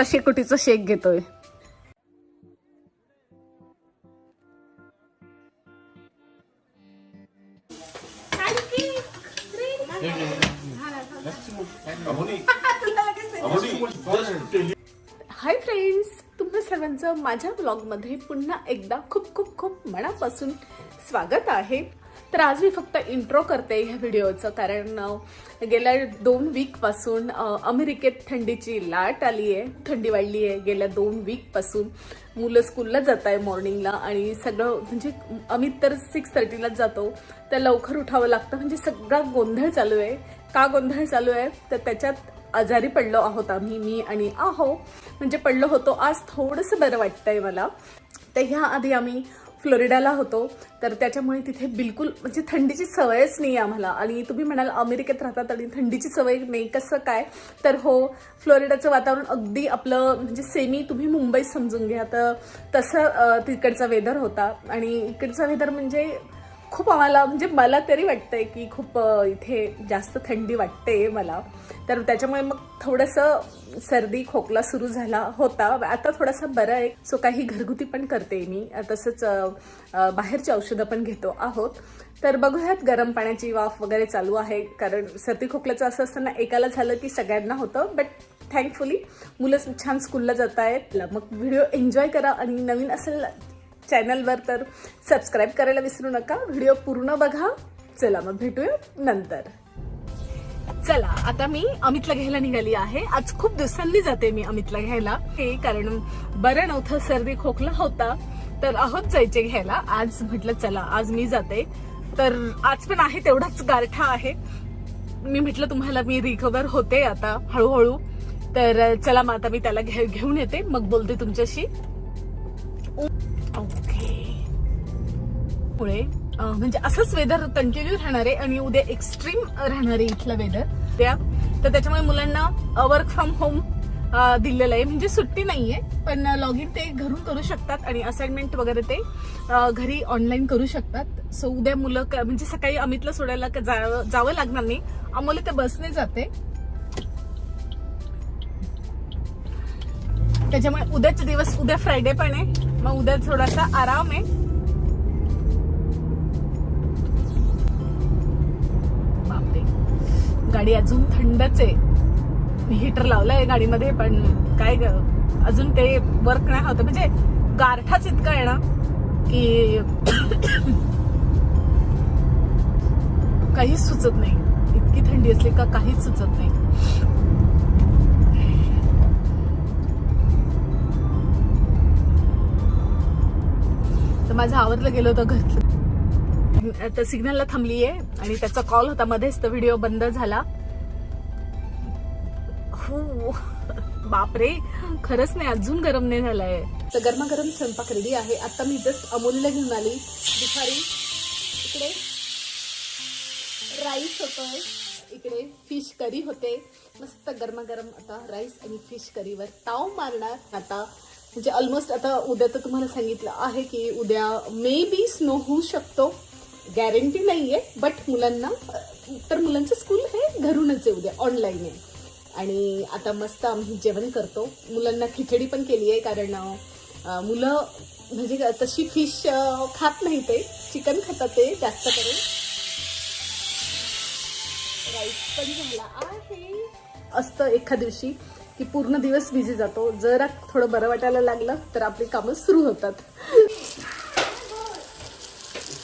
आता शेकोटीचा शेक घेतोय. Hi friends तुम्हा सर्वांचं माझ्या ब्लॉगमध्ये पुन्हा एकदा खूप खूप खूप मनापासून स्वागत आहे. तर आज मी फक्त इंट्रो करते ह्या व्हिडिओचं कारण गेल्या दोन वीकपासून अमेरिकेत थंडीची लाट आली आहे थंडी वाढली आहे. गेल्या दोन वीकपासून मुलं स्कूलला जात आहे मॉर्निंगला आणि सगळं म्हणजे अमित तर सिक्स थर्टीलाच जातो. तर लवकर उठावं लागतं. म्हणजे सगळा गोंधळ चालू आहे. का गोंधळ चालू आहे? तर त्याच्यात आजारी पडलो आहोत आम्ही मी आणि आहो. म्हणजे पडलो होतो. आज थोडंसं बरं वाटतंय मला. तर ह्या आधी आम्ही फ्लोरिडाला होतो तर त्याच्यामुळे तिथे बिलकुल म्हणजे थंडीची सवयच नाही आम्हाला. आणि तुम्ही म्हणाल अमेरिकेत राहतात आणि थंडीची सवय नाही कसं काय? तर हो फ्लोरिडाचं वातावरण अगदी आपलं म्हणजे सेमी तुम्ही मुंबईत समजून घ्या. तर तसं तिकडचा वेदर होता. आणि इकडचा वेदर म्हणजे खूप आम्हाला म्हणजे मला तरी वाटतंय की खूप इथे जास्त थंडी वाटते मला. तर त्याच्यामुळे मग थोडंसं सर्दी खोकला सुरू झाला होता. आता थोडासा बरा आहे. सो काही घरगुती पण करते मी. तसंच बाहेरची औषधं पण घेतो आहोत. तर बघूयात गरम पाण्याची वाफ वगैरे चालू आहे. कारण सर्दी खोकल्याचं असं असताना एकाला झालं की सगळ्यांना होतं. बट थँकफुली मुलं छान स्कूलला जात आहेत मग व्हिडिओ एन्जॉय करा. आणि नवीन असेल चॅनलवर तर सबस्क्राईब करायला विसरू नका. व्हिडिओ पूर्ण बघा. चला मग भेटूया नंतर. चला आता मी अमितला घ्यायला निघाली आहे. आज खूप दिवसांनी जाते मी अमितला घ्यायला. हे कारण बरं नव्हतं सर्दी खोकला होता. तर आहोत जायचे घ्यायला. आज म्हटलं चला आज मी जाते. तर आज पण आहे तेवढाच गारठा आहे. मी म्हटलं तुम्हाला मी रिकवर होते आता हळूहळू. तर चला मग आता मी त्याला घे- घेऊन येते. मग बोलते तुमच्याशी. पुढे म्हणजे असंच वेदर कंटिन्यू राहणार आहे आणि उद्या एक्स्ट्रीम राहणार आहे इथलं वेदर त्या तर त्याच्यामुळे मुलांना वर्क फ्रॉम होम दिलेलं आहे. म्हणजे सुट्टी नाहीये पण लॉग इन ते घरून करू शकतात आणि असाइनमेंट वगैरे ते घरी ऑनलाईन करू शकतात. सो उद्या मुलं म्हणजे सकाळी अमितला सोडायला जावं लागणार नाही. आम्हाला ते बसने जाते. त्याच्यामुळे उद्याच दिवस उद्या फ्रायडे पण आहे. मग उद्या थोडासा आराम आहे. गाडी अजून थंडच आहे. मी हिटर लावलाय गाडीमध्ये पण काय ग अजून ते वर्क नाही होत. म्हणजे गारठाच इतका आहे ना की काहीच सुचत नाही. इतकी थंडी असली का काहीच सुचत नाही. तर माझं आवरलं गेलं होतं घरचं. आता सिग्नलला थांबली आहे आणि त्याचा कॉल होता. मध्येच तर व्हिडिओ बंद झाला. हो. बापरे. खरंच नाही अजून गरम नाही झालाय. तर गरमागरम स्वयंपाक रेडी आहे. आता मी जस्ट अमूल्य घेऊन आली. दुपारी इकडे राईस होतोय इकडे फिश करी होते. मस्त गरमागरम आता राईस आणि फिश करीवर ताव मारणार आता. म्हणजे ऑलमोस्ट आता उद्या तर तुम्हाला सांगितलं आहे की उद्या मे बी स्नो होऊ शकतो. गॅरंटी नाहीये बट मुलांना तर मुलांचं स्कूल हे घरूनच आहे उद्या ऑनलाईन आहे. आणि आता मस्त आम्ही जेवण करतो. मुलांना खिचडी पण केली आहे कारण मुलं म्हणजे तशी फिश खात नाही ते. चिकन खातात ते जास्त करून. राईस पण झाला आहे. असतं एखाद दिवशी की पूर्ण दिवस बिझी जातो. जरा थोडं बरं वाटायला लागलं तर आपली कामं सुरू होतात.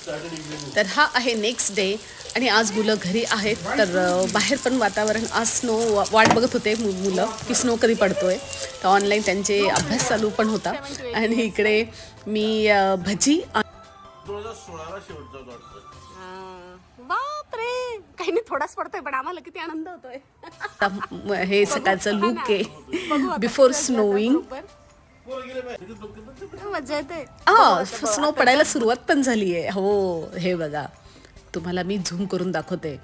तर हा आहे नेक्स्ट डे आणि आज मुलं घरी आहेत. तर बाहेर पण वातावरण आज स्नो वाट बघत होते मु- मुलं की स्नो कधी पडतोय. तर ऑनलाईन त्यांचे अभ्यास चालू पण होता. आणि इकडे मी भजी बापरे! काही नाही थोडाच पडतोय पण आम्हाला किती आनंद होतोय. हे सकाळचं लुक आहे. बिफोर स्नोईंग मजा येते. हा स्नो पडायला सुरुवात पण झाली आहे. हो हे बघा. तुम्हाला मी झूम करून दाखवते.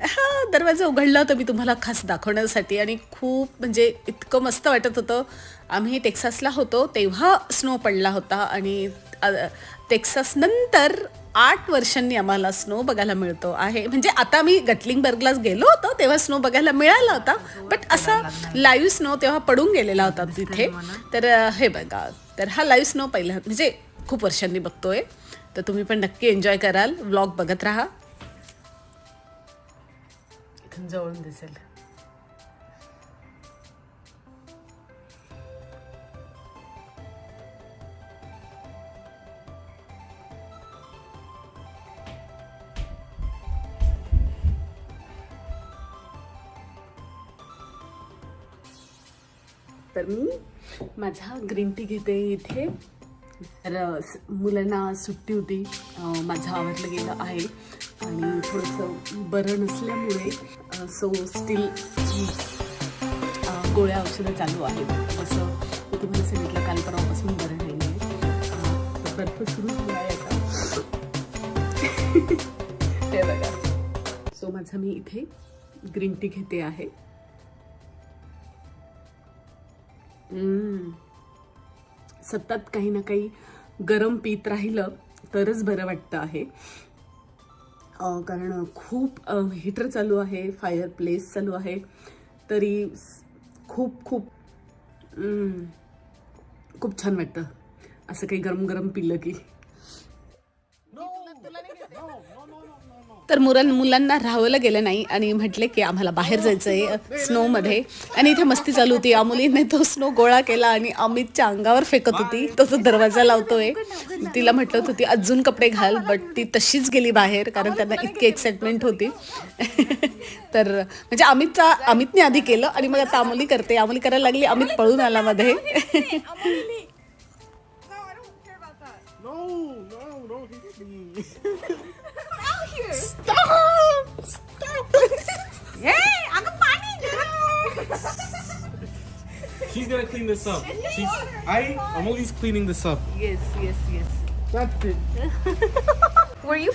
हा दरवाजा उघडला होता मी तुम्हाला खास दाखवण्यासाठी आणि खूप म्हणजे इतकं मस्त वाटत होतं. आम्ही टेक्सासला होतो तेव्हा स्नो पडला होता आणि अ, नंतर आठ वर्षांनी आम्हाला स्नो बघायला मिळतो आहे. म्हणजे आता मी गटलिंगबर्गलाच गेलो होतो तेव्हा स्नो बघायला मिळाला होता. बट असा लाईव्ह स्नो तेव्हा पडून गेलेला होता तिथे. तर हे बघा. तर हा लाईव्ह स्नो पहिला म्हणजे खूप वर्षांनी बघतोय. तर तुम्ही पण नक्की एन्जॉय कराल. व्लॉग बघत राहा. इथून जवळून दिसेल. मी माझा ग्रीन टी घेते इथे. तर मुलांना सुट्टी होती माझं आवडलं गेलं आहे. आणि थोडंसं बरं नसल्यामुळे सो स्टील गोळ्या औषधं चालू आहेत. असं मी तुम्हाला सांगितलं काल परवापासून बरं नाही आहे. बर्फ सुरू झाला आहे आता. बघा. सो माझा मी इथे ग्रीन टी घेते आहे. सतत काही ना काही गरम पीत राहिलं तरच बरं वाटतं आहे. कारण खूप हीटर चालू आहे फायर प्लेस चालू आहे तरी खूप खूप खूप छान वाटतं. असं काही गरम गरम पिलं की. तर मुलां मुलांना राहावलं गेलं नाही आणि म्हटले की आम्हाला बाहेर जायचं आहे स्नोमध्ये. आणि इथे मस्ती चालू होती. अमुलीने तो स्नो गोळा केला आणि अमितच्या अंगावर फेकत होती. तो तो दरवाजा लावतोय. तिला म्हटलं होती अजून कपडे घाल बट ती तशीच गेली बाहेर कारण त्यांना इतकी एक्साइटमेंट होती. तर म्हणजे अमितचा अमितने आधी केलं आणि मग आता अमोली करते. अमोली करायला लागली अमित पळून आला मध्ये. We're out here. Stop! Stop! Yay! I'm a bunny. She's gonna clean this up. She's, I, I'm always cleaning this up. Yes, yes, yes. That's it. Were you?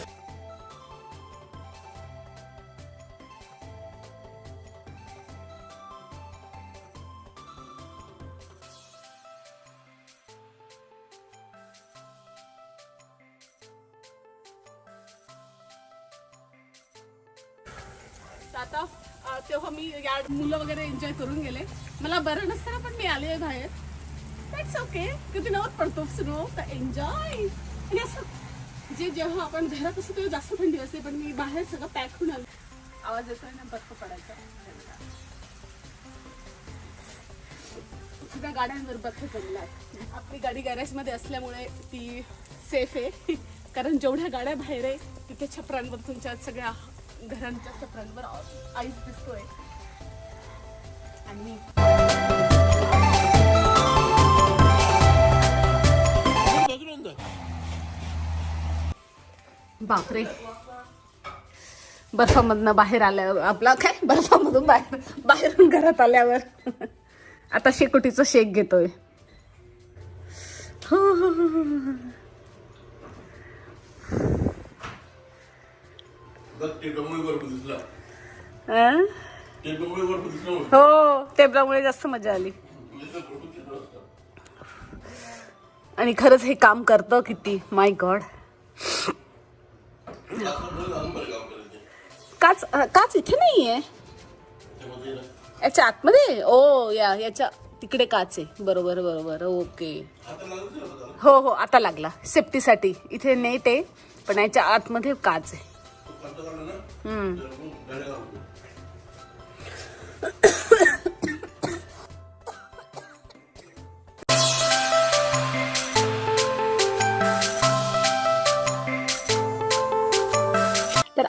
नवत पडतो स्नो तर एन्जॉय आणि असं जे जेव्हा आपण घरात असतो तेव्हा जास्त थंडी असते पण मी बाहेर सगळं पॅक होऊन आलो. आवाज येतोय ना बर्फ पडायचा. सगळ्या गाड्यांवर बर्फ पडला आपली गाडी गॅरेजमध्ये असल्यामुळे ती सेफ आहे. कारण जेवढ्या गाड्या बाहेर आहे तिथे छपरांवर तुमच्या सगळ्या घरांच्या छपरांवर आईस दिसतोय. आणि बापरे. बर्फामधनं बाहेर आल्यावर आपला काय? बर्फामधून बाहेर बाहेरून घरात आल्यावर. आता शेकोटीचं शेक घेतोय. हो, हो, टेबलामुळे जास्त मजा आली. आणि खरंच हे काम करतं किती? माय गॉड काच काच इथे नाही आहे याच्या आतमध्ये? ओ या याच्या तिकडे काच आहे. बरोबर बरोबर. ओके. हो हो आता लागला. सेफ्टीसाठी. इथे नेट आहे पण याच्या आतमध्ये काच आहे.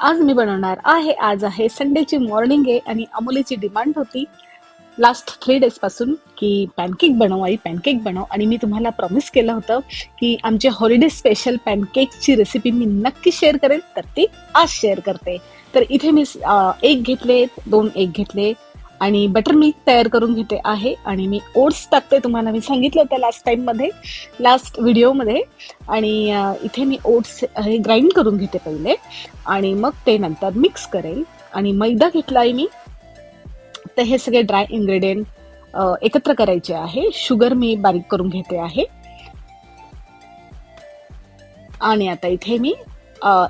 आज मी बनवणार आहे आज आहे संडेची मॉर्निंग आहे आणि अमोलीची डिमांड होती लास्ट थ्री डेजपासून की पॅनकेक बनव आई पॅनकेक बनव. आणि मी तुम्हाला प्रॉमिस केलं होतं की आमचे हॉलिडे स्पेशल पॅनकेकची रेसिपी मी नक्की शेअर करेल तर ती आज शेअर करते. तर इथे मी एक घेतले दोन एक घेतले. आणि बटर मिल्क तयार करून घेते आहे आणि मी ओट्स टाकते तुम्हाला मी सांगितलं होतं लास्ट टाइममध्ये लास्ट व्हिडिओमध्ये आणि इथे मी ओट्स हे ग्राइंड करून घेते पहिले. आणि मग ते नंतर मिक्स करेल. आणि मैदा घेतला आहे मी. तर हे सगळे ड्राय इन्ग्रेडियंट एकत्र करायचे आहे. शुगर मी बारीक करून घेते आहे. आणि आता इथे मी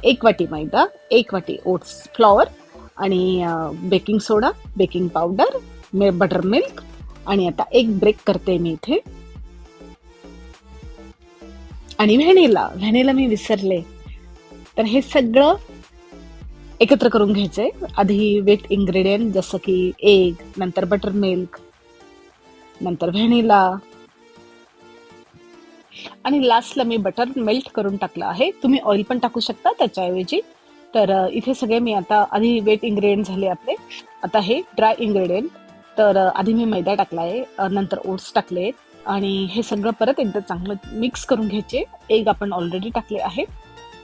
एक वाटी मैदा एक वाटी ओट्स फ्लॉवर आणि baking soda baking powder butter milk आणि आता एक ब्रेक करते मी इथे. आणि व्हॅनिला व्हॅनिला मी विसरले. तर हे सगळं एकत्र करून घ्यायचंय. आधी वेट इन्ग्रेडियंट जसं की एग नंतर बटर मिल्क नंतर व्हॅनिला. आणि लास्टला मी बटर मेल्ट करून टाकलं आहे. तुम्ही ऑइल पण टाकू शकता त्याच्याऐवजी. तर इथे सगळे मी आता आधी वेट इन्ग्रेडियंट झाले आपले. आता हे ड्राय इन्ग्रेडियंट तर आधी मी मैदा टाकला आहे नंतर ओट्स टाकले आणि हे सगळं परत एकदा चांगलं मिक्स करून घ्यायचे. एग आपण ऑलरेडी टाकले आहे.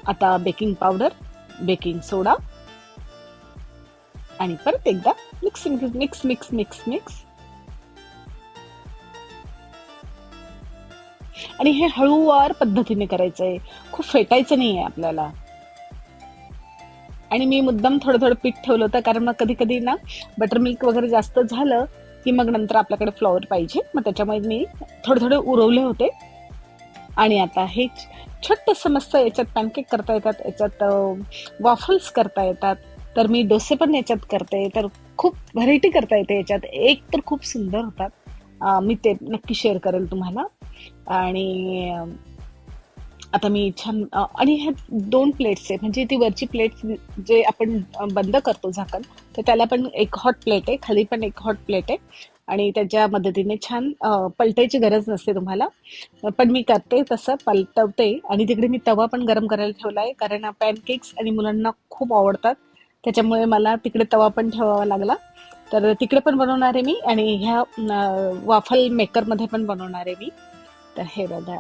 आता बेकिंग पावडर बेकिंग सोडा आणि परत एकदा mix mix mix mix mix आणि हे हळूवार पद्धतीने करायचंय. खूप फेटायचं नाहीये आपल्याला. आणि मी मुद्दाम थोडं थोडं पीठ ठेवलं होतं कारण मग कधी कधी ना बटर मिल्क वगैरे जास्त झालं की मग नंतर आपल्याकडे फ्लॉवर पाहिजे. मग त्याच्यामुळे मी थोडे थोडे उरवले होते. आणि आता हे छोटस मस्त याच्यात पॅनकेक करता येतात याच्यात वॉफल्स करता येतात. तर मी डोसे पण याच्यात करते. तर खूप व्हरायटी करता येते याच्यात. एक तर खूप सुंदर होतात. मी ते नक्की शेअर करेल तुम्हाला. आणि आता मी छान आणि ह्या दोन प्लेट्स आहे म्हणजे ती वरची प्लेट जे आपण बंद करतो झाकण तर त्याला पण एक हॉट प्लेट आहे खाली पण एक हॉट प्लेट आहे. आणि त्याच्या मदतीने छान पलटायची गरज नसते तुम्हाला. पण मी करते तसं पलटवते. आणि तिकडे मी तवा पण गरम करायला ठेवला आहे कारण पॅनकेक्स आणि मुलांना खूप आवडतात. त्याच्यामुळे मला तिकडे तवा पण ठेवावा लागला. तर तिकडे पण बनवणार आहे मी आणि ह्या वाफल मेकरमध्ये पण बनवणार आहे मी. तर हे बघा.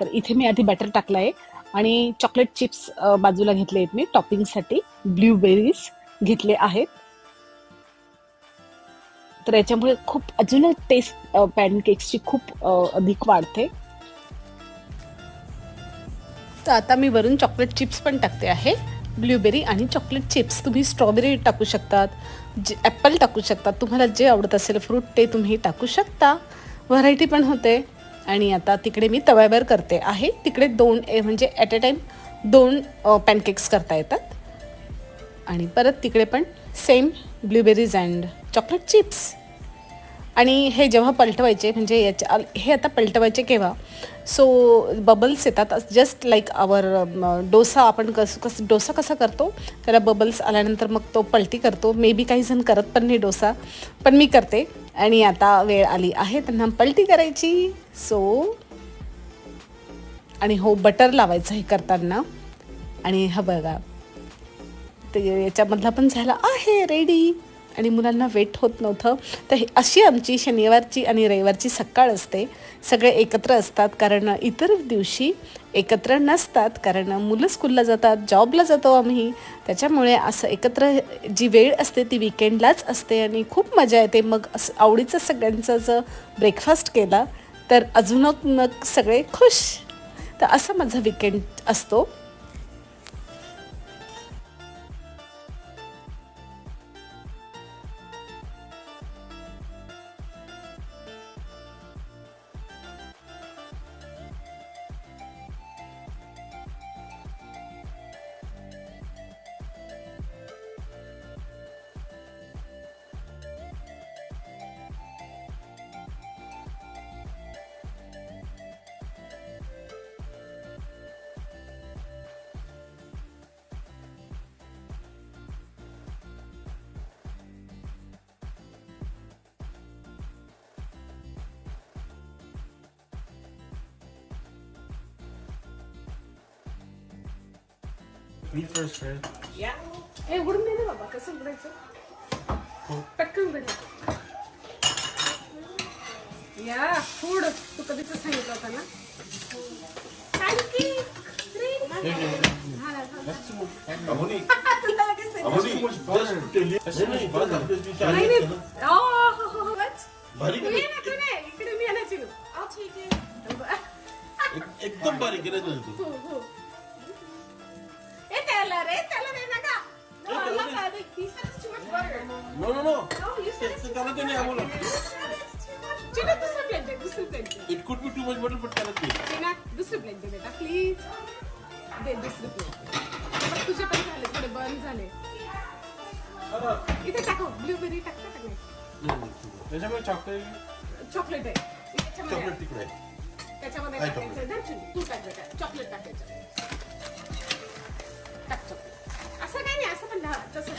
तर इथे मी आधी बॅटर टाकलं आहे आणि चॉकलेट चिप्स बाजूला घेतले आहेत मी. टॉपिंगसाठी ब्ल्यूबेरीज घेतले आहेत. तर याच्यामुळे खूप अजूनच टेस्ट पॅनकेक्सची खूप अधिक वाढते. तर आता मी वरून चॉकलेट चिप्स पण टाकते आहे. ब्ल्यूबेरी आणि चॉकलेट चिप्स तुम्ही स्ट्रॉबेरी टाकू शकतात जे ॲपल टाकू शकतात. तुम्हाला जे आवडत असेल फ्रूट ते तुम्ही टाकू शकता. व्हरायटी पण होते. आणि आता तिकडे मी तव्यावर करते आहे. तिकडे दोन ए- म्हणजे ॲट अ टाईम दोन पॅनकेक्स करता येतात. आणि परत तिकडे पण same blueberries and chocolate chips आणि हे जेव्हा पलटवायचे म्हणजे याच्या हे आता पलटवायचे केव्हा? सो बबल्स येतात. जस्ट लाईक आवर डोसा आपण कस कस डोसा कसा करतो? त्याला बबल्स आल्यानंतर मग तो पलटी करतो. मे बी काही जण करत पण नाही डोसा पण मी करते. आणि आता वेळ आली आहे त्यांना पलटी करायची. सो आणि हो बटर लावायचं हे करताना. आणि हा बघा ते याच्यामधला पण झाला आहे रेडी आणि मुलांना वेट होत नव्हतं. तर हे अशी आमची शनिवारची आणि रविवारची सकाळ असते. सगळे एकत्र असतात कारण इतर दिवशी एकत्र नसतात कारण मुलं स्कूलला जातात जॉबला जातो आम्ही. त्याच्यामुळे असं एकत्र जी वेळ असते ती विकेंडलाच असते आणि खूप मजा येते. मग असं आवडीचं सगळ्यांचं जर ब्रेकफास्ट केला तर अजूनच मग सगळे खुश. तर असा माझा विकेंड असतो. मी फर्स्ट फ्रेंड ए उघडून दे ना बाबा कसं उघडायचं पटकन उघड या फूड तू कधीच सांगितलं होता ना? Thank you अहोनी tell you. नाही, आहे ना. आहे ना? इकडे मी आणायची एक- एकदम बारीक आहे ना तू हो, ए त्याला रे त्याला रे नका ए, त्याला दे. नो नो नो ते- त्याला ते नाही आम्हाला चिना दुसरं plate they could be too much butter but त्याला ते चिना दुसरं दुसरी प्लेट दे बेटा प्लीज दे दुसरी प्लेट बघ तुझे पण झाले थोडे बर्न झाले इथे टाकू ब्लूबेरी टाक टाक नाही त्याच्यामुळे चॉकलेट चॉकलेट आहे त्याच्यामध्ये चॉकलेट तिकडे आहे. त्याच्यामध्ये काय टाकायचं ना चिनी. तू टाक बेटा चॉकलेट टाकायचं टाक असं काही नाही असं पण ढा- तसं.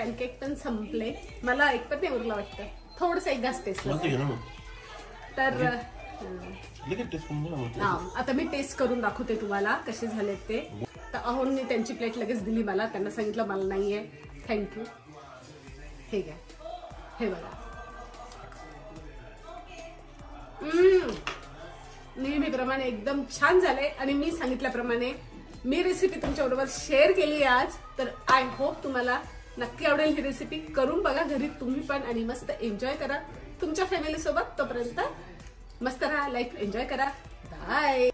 पॅनकेक पण संपले. मला एक पण नाही उरलं वाटतं. थोडस एक घास टेस्ट तर हं. आता मी टेस्ट करून दाखवते तुम्हाला कसे झालेत ते. तर अहोंनी त्यांची प्लेट लगेच दिली मला. त्यांना सांगितलं मला नाहीये. थँक्यू हे घ्या. हे बघा. हम्म. नेहमीप्रमाणे एकदम छान झाले. आणि मी सांगितल्याप्रमाणे मी रेसिपी तुमच्याबरोबर शेअर केली आज. तर आय होप तुम्हाला नक्की आवडेल ही रेसिपी करून बघा घरी तुम्ही पण आणि मस्त एन्जॉय करा. तुमच्या फॅमिली सोबत तोपर्यंत मस्त राहा लाईफ एन्जॉय करा. बाय